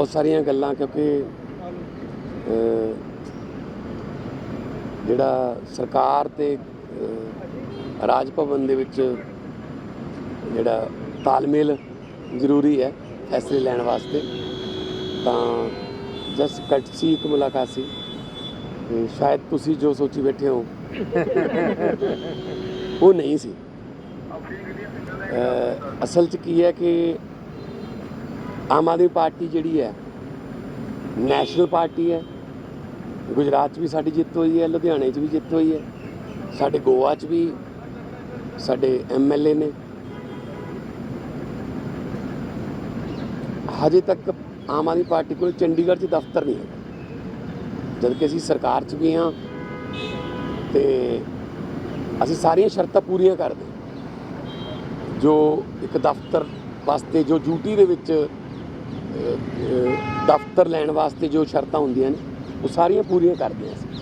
ਬਹੁਤ ਸਾਰੀਆਂ ਗੱਲਾਂ ਕਿਉਂਕਿ ਜਿਹੜਾ ਸਰਕਾਰ ਤੇ ਰਾਜ ਭਵਨ ਦੇ ਵਿੱਚ ਜਿਹੜਾ ਤਾਲਮੇਲ ਜ਼ਰੂਰੀ ਹੈ ਫੈਸਲੇ ਲੈਣ ਵਾਸਤੇ, ਤਾਂ ਜਸ ਕਟਸੀ ਇੱਕ ਮੁਲਾਕਾਤ ਸੀ ਸ਼ਾਇਦ ਤੁਸੀਂ ਜੋ ਸੋਚੀ ਬੈਠੇ ਹੋ, ਉਹ ਨਹੀਂ ਸੀ। ਅਸਲ 'ਚ ਕੀ ਹੈ ਕਿ ਆਮ ਆਦਮੀ ਪਾਰਟੀ ਜਿਹੜੀ ਹੈ, ਨੈਸ਼ਨਲ ਪਾਰਟੀ ਹੈ, ਗੁਜਰਾਤ 'ਚ ਵੀ ਸਾਡੀ ਜਿੱਤ ਹੋਈ ਹੈ, ਲੁਧਿਆਣੇ 'ਚ ਵੀ ਜਿੱਤ ਹੋਈ ਹੈ, ਸਾਡੇ ਗੋਆ 'ਚ ਵੀ ਸਾਡੇ ਐਮਐਲਏ ਨੇ। ਹਜੇ ਤੱਕ ਆਮ ਆਦਮੀ ਪਾਰਟੀ ਕੋਲ ਚੰਡੀਗੜ੍ਹ 'ਚ ਦਫ਼ਤਰ ਨਹੀਂ ਹੈ ਜਦ ਕਿ ਅਸੀਂ ਸਰਕਾਰ 'ਚ ਵੀ ਹਾਂ ਤੇ ਅਸੀਂ ਸਾਰੀਆਂ ਸ਼ਰਤਾਂ ਪੂਰੀਆਂ ਕਰਦੇ ਜੋ ਇੱਕ ਦਫ਼ਤਰ ਵਾਸਤੇ ਜੋ ਡਿਊਟੀ ਦੇ ਵਿੱਚ ਦਫ਼ਤਰ ਲੈਣ ਵਾਸਤੇ ਜੋ ਸ਼ਰਤਾਂ ਹੁੰਦੀਆਂ ਨੇ ਉਹ ਸਾਰੀਆਂ ਪੂਰੀਆਂ ਕਰਦੇ ਹਾਂ